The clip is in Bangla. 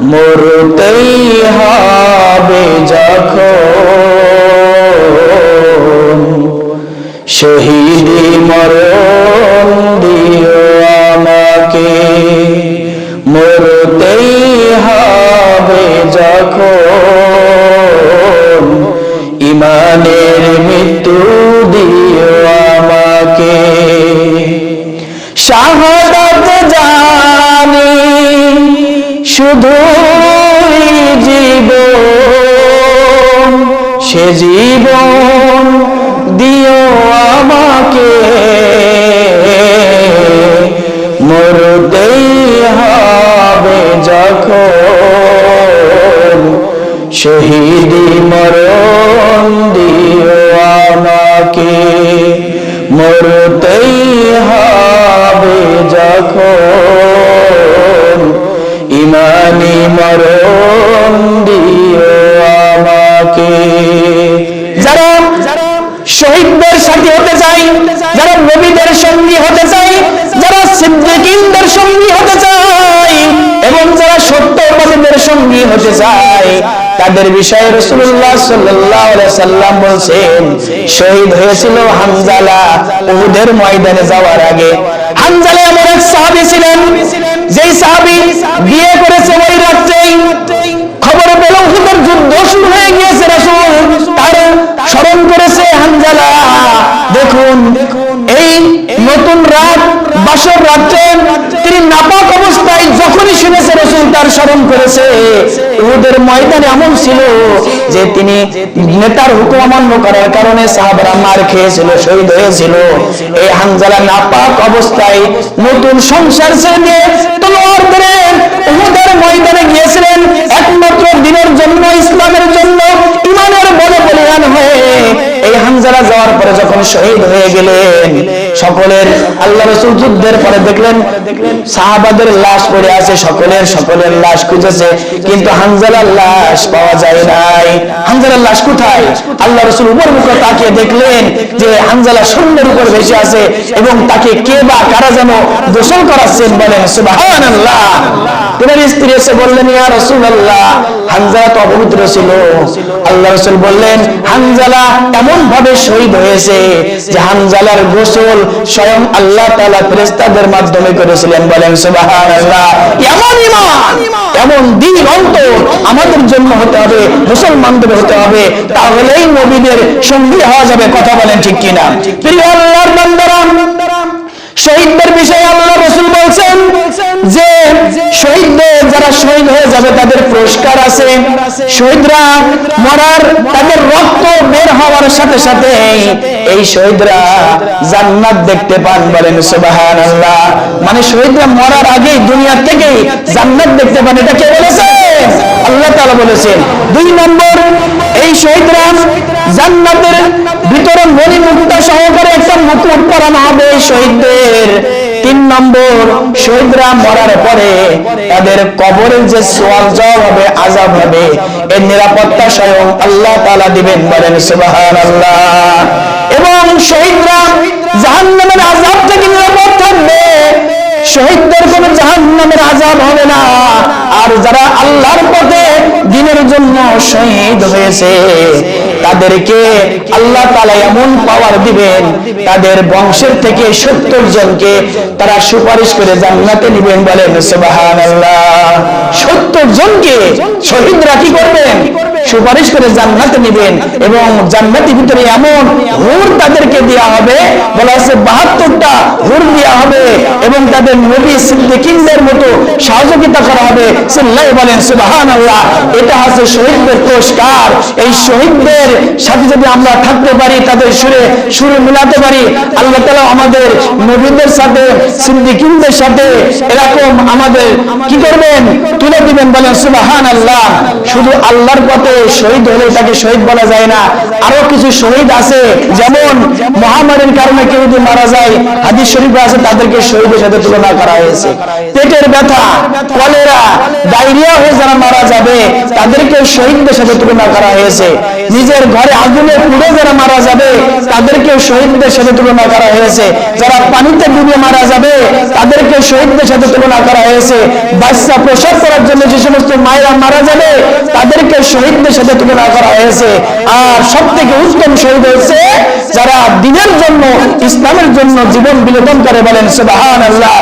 মরতেই হবে যখন শহীদি মরণ দিও আমাকে। মরতেই হবে যখন ইমানের মৃত্যু দিও আমাকে। শাহাদাত শুধু জীব সে জীবন দিও আমাকে। মরতেই হবে যখন শহীদি ইমানি মরণ দিও আমাকে। যারা শহীদদের সাথী হতে চাই যারা নবীদের সঙ্গী হতে চাই যারা সিদ্দিকিনদের সঙ্গী হতে চাই এবং যারা সত্যবাদীদের সঙ্গী হতে চায়, তাদের বিষয়ে রসুল্লাহ সাল্লাহ সাল্লাম বলছেন, শহীদ হয়েছিল হানজালা উহুদের ময়দানে যাওয়ার আগে। হানজালা এমন এক সাহাবি ছিলেন যেই সাহাবি বিয়ে করেছে ওই রাত্রেই খবর পেল হুদের যুদ্ধ শুরু হয়ে গিয়েছে রাসূল, তার স্মরণ করেছে হানজালা। দেখুন, এই নতুন রাত, বাসর রাত্রে তিনি নাপাক যখনই শুনেছে রসুল তার স্মরণ করেছে, উহুদের ময়দানে এমন ছিল যে তিনি নেতার হুকুম অমান্য করার কারণে সাহাবারা মার খেয়েছিল, শহীদ হয়েছিল। এই হানজালা নাপাক অবস্থায় নতুন সংসার ছেড়ে তলোয়ার ধরে উহুদের ময়দানে গিয়েছিলেন। একমাত্র দিনের জন্য, ইসলামের জন্য, ইমানের বলে বলিয়ান হয়ে এই হানজালা যাওয়ার পরে যখন শহীদ হয়ে গেলেন সকলের আল্লাহ রসুল যুদ্ধের পরে দেখলেন, সাহাবাদের লাশ পড়ে আছে, সকলের সকলের লাশ খুঁজেছে, কিন্তু হানজালার লাশ পাওয়া যায় নাই। হানজালার লাশ কোথায়? আল্লাহ রসুল উপর মুখে তাকিয়ে দেখলেন যে হানজালা শূন্যের উপর ভেসে আছে, এবং তাকে কে বা কারা যেন দোষণ করাচ্ছেন বলেন সুবাহ আল্লাহ তোমার স্ত্রী এসে বললেন, ইয়া রসুল আল্লাহ তো অপবিত্র ছিল। আল্লাহ রসুল বললেন, হানজালা এমন ভাবে শহীদ হয়েছে যে হানজালার গোসল স্বয়ং আল্লাহ তালা ফেরেস্তাদের মাধ্যমে করেছিলেন। বলেন সুবাহান আল্লাহ এমন ইমান, এমন দিন অন্তর আমাদের জন্য হতে হবে, মুসলমানদের হতে হবে, তাহলেই নবীদের সঙ্গী হওয়া যাবে। কথা বলেন ঠিক কিনা? প্রিয় আল্লাহর বান্দারা, শহীদদের বিষয়ে শহীদ হয়ে যাবে, তাদের পুরস্কার আছে। শহীদরা মরার, তাদের রক্ত বের হওয়ার সাথে সাথে এই শহীদরা জান্নাত দেখতে পান বলেন সুবাহান আল্লাহ মানে শহীদরা মরার আগেই দুনিয়া থেকেই জান্নাত দেখতে পান, এটা কে বলেছে? আল্লাহ তাআলা বলেছেন। দুই নম্বর, এই শহীদরা জান্নাতের ভিতরে মণি মুক্তা সহকারে একটা মুকুট পরানো হবে শহীদদের। নম্বর শহীদরা মরার পরে তাদের কবরের যে সোয়াল জবাব হবে, আজাব হবে, এর নিরাপত্তা স্বয়ং আল্লাহ তাআলা দিবেন বলেন সুবহানাল্লাহ। এবং শহীদরা জাহান্নামের আজাব থেকে নিরাপদ থাকবে। শহীদদের কোনো জাহান্নামের আজাব হবে না। আর যারা আল্লাহর পথে দিনের জন্য শহীদ হয়েছে, তাদেরকে আল্লাহ তালা এমন পাওয়ার দিবেন, তাদের বংশের থেকে সত্তর জনকে তারা সুপারিশ করে জান্নাতে নিবেন বলেন সত্তর জনকে শহীদরা কি করবেন? সুপারিশ করে জান্নাতে নিবেন এবং জান্নাতের ভিতরে এমন হুর তাদেরকে দেওয়া হবে, বলা আছে বাহাত্তরটা হুর দেওয়া হবে এবং তাদের নবী সিদ্দিকিনদের মতো সহযোগিতা করা হবে। সিল্লাই বলেন সুবাহান আল্লাহ এটা আছে শহীদদের পুরস্কার। এই শহীদদের সাথে যদি আমরা থাকতে পারি, তাদের সুরে সুরে মিলাতে পারি, আল্লাহ তালা আমাদের নবীদের সাথে সিদ্দিকিনদের সাথে এরকম আমাদের কি করবেন? তুলে দিবেন, বলেন সুবাহান আল্লাহ শুধু আল্লাহর পথে শহীদ হলে তাকে শহীদ বলা যায় না। আরও কিছু শহীদ আছে, যেমন মহামারীর কারণে কেউ যদি মারা যায়, হাদিস শরীফে আছে, তাদেরকে শহীদের সাথে তুলনা করা হয়েছে। পেটের ব্যথা কলেরা ডায়রিয়া হয়ে যারা মারা যাবে তাদেরকে শহীদদের সাথে তুলনা করা হয়েছে। নিজের ঘরে আগুনে পুড়ে যারা মারা যাবে তাদেরকে শহীদদের সাথে তুলনা করা হয়েছে। যারা পানিতে ডুবে মারা যাবে তাদেরকে শহীদদের সাথে তুলনা করা হয়েছে। বাচ্চা প্রসব করার জন্য যে সমস্ত মায়েরা মারা যাবে তাদেরকে শহীদদের সাথে তুলনা করা হয়েছে। আর সব থেকে উত্তম শহীদ হয়েছে যারা দিনের জন্য, ইসলামের জন্য জীবন বিলোপন করে বলেন সুবাহান আল্লাহ